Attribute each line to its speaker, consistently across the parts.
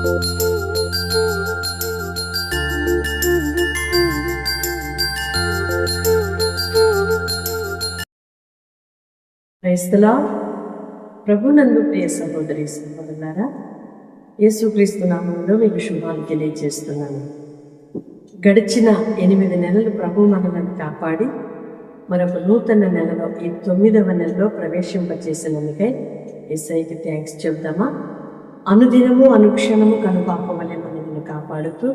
Speaker 1: క్రైస్తలా? ప్రభునందు ప్రియ సహోదరి సహోదరులారా యేసుక్రీస్తు నామంలో మీకు శుభాలు తెలియజేస్తున్నాను. గడిచిన ఎనిమిది నెలలు ప్రభు మనలను కాపాడి మరొక నూతన నెలలో ఈ తొమ్మిదవ నెలలో ప్రవేశింపచేసినందుకై ఎస్ఐకి థ్యాంక్స్ చెబుదామా? అనుదినము అనుక్షణము కనుపాపవలే మనల్ని కాపాడుతూ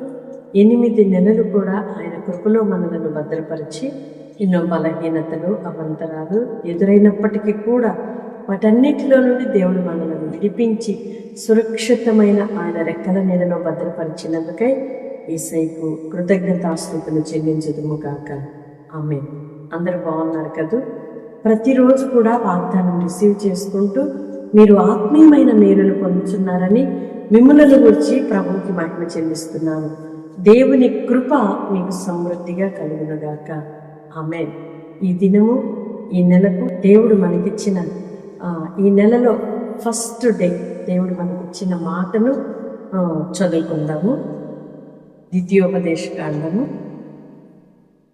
Speaker 1: ఎనిమిది నెలలు కూడా ఆయన కృపలో మనలను భద్రపరిచి ఎన్నో బలహీనతలు అవంతరాలు ఎదురైనప్పటికీ కూడా వాటన్నిటిలో నుండి దేవుడు మనలను విడిపించి సురక్షితమైన ఆయన రెక్కల నీడలో భద్రపరిచినందుకై ఈసైకు కృతజ్ఞతాస్తుతులు చెల్లించదుము కాక ఆమె అందరూ బాగున్నారు కదూ? ప్రతిరోజు కూడా వాగ్దానం రిసీవ్ చేసుకుంటూ మీరు ఆత్మీయమైన మేలులు పొందుతున్నారని మిమ్మలను గురించి ప్రభువుకి మహిమ చెల్లిస్తున్నాను దేవుని కృప మీకు సమృద్ధిగా కలుగునగాక. ఆమె ఈ దినము ఈ నెలకు దేవుడు మనకిచ్చిన ఈ నెలలో ఫస్ట్ డే దేవుడు మనకిచ్చిన మాటను చదువుకుందాము. ద్వితీయోపదేశ కాండము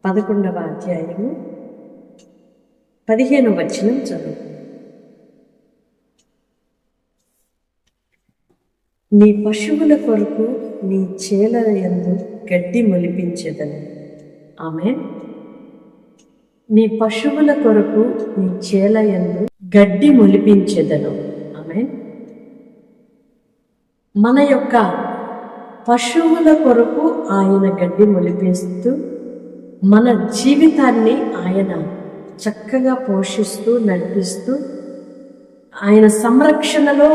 Speaker 1: పదకొండవ అధ్యాయము పదిహేను వచనం చదువు నీ పశువుల కొరకు నీ చేల యందు గడ్డి మొలిపించేదని. ఆమె నీ పశువుల కొరకు నీ చేల యందు గడ్డి మొలిపించేదను. ఆమె మన యొక్క పశువుల కొరకు ఆయన గడ్డి మొలిపిస్తూ మన జీవితాన్ని ఆయన చక్కగా పోషిస్తూ నడిపిస్తూ ఆయన సంరక్షణలో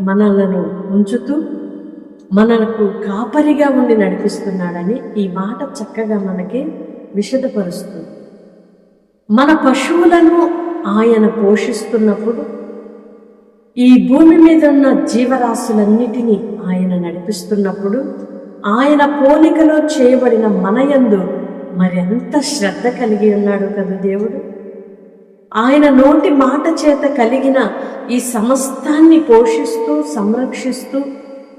Speaker 1: మనలను ఉంచుతూ మనకు కాపరిగా ఉండి నడిపిస్తున్నాడని ఈ మాట చక్కగా మనకి విషదపరుస్తుంది మన పశువులను ఆయన పోషిస్తున్నప్పుడు ఈ భూమి మీద ఉన్న జీవరాశులన్నిటినీ ఆయన నడిపిస్తున్నప్పుడు ఆయన పోలికలో చేయబడిన మనయందు మరెంత శ్రద్ధ కలిగి ఉన్నాడు కదా దేవుడు? ఆయన నోటి మాట చేత కలిగిన ఈ సమస్తాన్ని పోషిస్తూ సంరక్షిస్తూ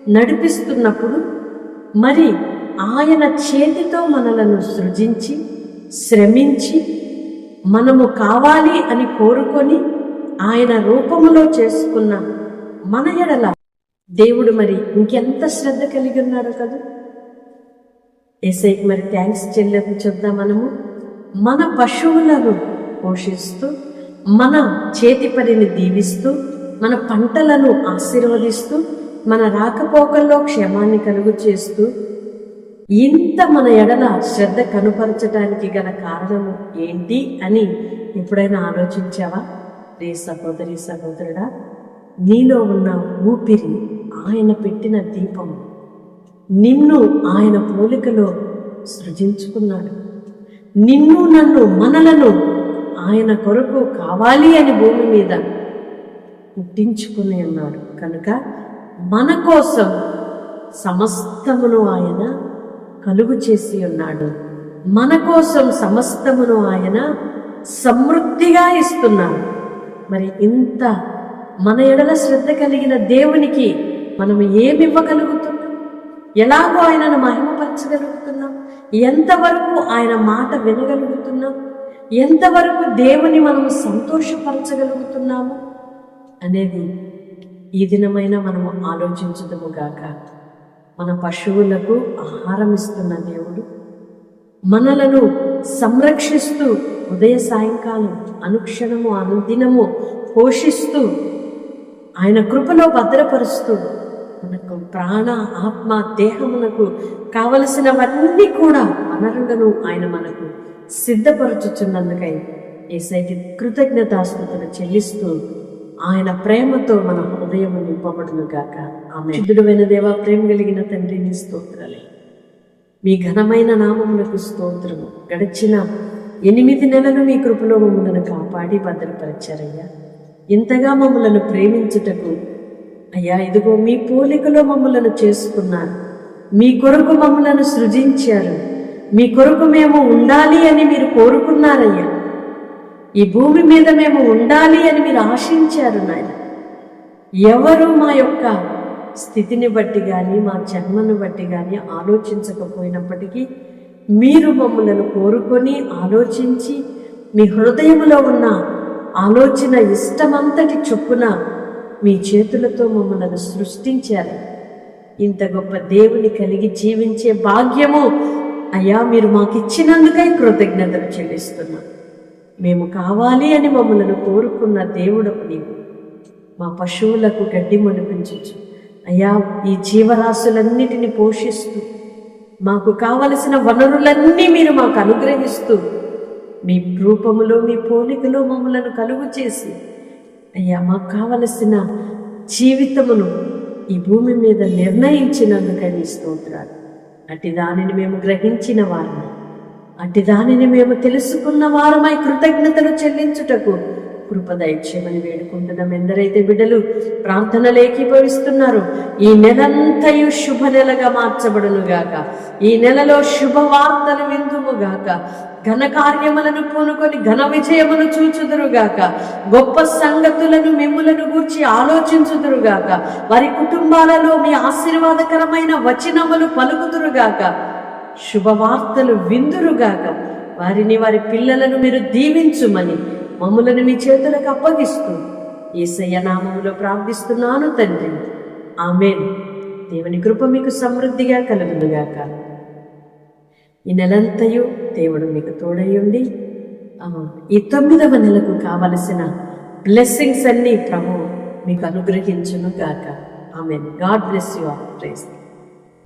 Speaker 1: నడిపిస్తున్నప్పుడు మరి ఆయన చేతితో మనలను సృజించి శ్రమించి మనము కావాలి అని కోరుకొని ఆయన రూపములో చేసుకున్న మన ఎడల దేవుడు మరి ఇంకెంత శ్రద్ధ కలిగి ఉన్నాడు కదా? ఎస్ఐకి మరి థ్యాంక్స్ చెల్లింపు చెప్దాం మనము. మన పశువులను పోషిస్తూ మన చేతి పనిని దీవిస్తూ మన పంటలను ఆశీర్వదిస్తూ మన రాకపోకల్లో క్షేమాన్ని కలుగు చేస్తూ ఇంత మన ఎడల శ్రద్ధ కనుపరచడానికి గల కారణము ఏంటి అని ఎప్పుడైనా ఆలోచించావా? రే సహోదరి సహోదరుడా నీలో ఉన్న ఊపిరి ఆయన పెట్టిన దీపము నిన్ను ఆయన పోలికలో సృజించుకున్నాడు. నిన్ను నన్ను మనలను ఆయన కొరకు కావాలి అని భూమి మీద పుట్టించుకుని ఉన్నాడు. కనుక మన కోసం సమస్తమును ఆయన కలుగు చేసి ఉన్నాడు. మన కోసం సమస్తమును ఆయన సమృద్ధిగా ఇస్తున్నాడు. మరి ఇంత మన ఎడల శ్రద్ధ కలిగిన దేవునికి మనం ఏమి ఇవ్వగలుగుతున్నాం ఎలాగో ఆయనను మహిమపరచగలుగుతున్నాం? ఎంతవరకు ఆయన మాట వినగలుగుతున్నాం? ఎంతవరకు దేవుని మనము సంతోషపరచగలుగుతున్నాము అనేది ఈ దినమైన మనము ఆలోచించదము గాక. మన పశువులకు ఆహారం ఇస్తున్న దేవుడు మనలను సంరక్షిస్తూ ఉదయ సాయంకాలం అనుక్షణము అనుదినము పోషిస్తూ ఆయన కృపలో భద్రపరుస్తూ మనకు ప్రాణ ఆత్మ దేహమునకు కావలసినవన్నీ కూడా వనరులను ఆయన మనకు సిద్ధపరచుచున్నందుకై ఏసైకి కృతజ్ఞతాస్తుతులు చెల్లిస్తూ ఆయన ప్రేమతో మన హృదయం నింపబడును గాక. ఆమె శుద్ధుడమైన దేవ ప్రేమ కలిగిన తండ్రిని స్తోత్రాలే. మీ ఘనమైన నామమునకు స్తోత్రము. గడిచిన ఎనిమిది నెలలు మీ కృపలో మమ్మలను కాపాడి భద్రపరిచారయ్యా. ఇంతగా మమ్మలను ప్రేమించుటకు అయ్యా ఇదిగో మీ పోలికలో మమ్మలను చేసుకున్నారు. మీ కొరకు మమ్మలను సృజించారు. మీ కొరకు మేము ఉండాలి అని మీరు కోరుకున్నారయ్యా. ఈ భూమి మీద మేము ఉండాలి అని మీరు ఆశించారు నాయన. ఎవరు మా యొక్క స్థితిని బట్టి కానీ మా జన్మను బట్టి కానీ ఆలోచించకపోయినప్పటికీ మీరు మమ్మలను కోరుకొని ఆలోచించి మీ హృదయములో ఉన్న ఆలోచన ఇష్టమంతటి చొప్పున మీ చేతులతో మమ్మలను సృష్టించారు. ఇంత గొప్ప దేవుని కలిగి జీవించే భాగ్యము అయ్యా మీరు మాకు ఇచ్చినందుకై కృతజ్ఞతలు చెల్లిస్తున్నాం. మేము కావాలి అని మమ్మలను కోరుకున్న దేవుడు నీవు. మా పశువులకు గడ్డి మునిపించచ్చు అయ్యా ఈ జీవరాశులన్నిటిని పోషిస్తూ మాకు కావలసిన వనరులన్నీ మీరు మాకు అనుగ్రహిస్తూ మీ రూపములో మీ పోలికలో మమ్మలను కలుగు చేసి అయ్యా మాకు కావలసిన జీవితమును ఈ భూమి మీద నిర్ణయించినందుకని స్తోత్రాలు. అట్టి దానిని మేము గ్రహించిన వారమై. అట్టి దానిని మేము తెలుసుకున్న వారమై కృతజ్ఞతలు చెల్లించుటకు కృప దయచేయమని వేడుకుంటున్నాం ఎందరైతే బిడ్డలు ప్రార్థనలు ఏకీభవిస్తున్నారు ఈ నెలంతయు శుభ నెలగా మార్చబడును గాక ఈ నెలలో శుభవార్తలు విందుము గాక ఘన కార్యములను పూనుకొని ఘన విజయమును చూచుదురుగాక. గొప్ప సంగతులను మిమ్ములను గూర్చి ఆలోచించుదురుగాక. వారి కుటుంబాలలో మీ ఆశీర్వాదకరమైన వచనములు పలుకుదురుగాక. శుభవార్తలు విందురుగాక. వారిని వారి పిల్లలను మీరు దీవించుమని మమ్మలను మీ చేతులకు అప్పగిస్తూ ఏసయ్య నామములో ప్రార్థిస్తున్నాను తండ్రి. ఆమెన్. దేవుని కృప మీకు సమృద్ధిగా కలుగునుగాక. ఈ నెలంతయు దేవుడు మీకు తోడయ్యుండి ఈ తొమ్మిదవ నెలకు కావలసిన బ్లెస్సింగ్స్ అన్నీ ప్రభు మీకు అనుగ్రహించును గాక amen. God bless you all. Praise.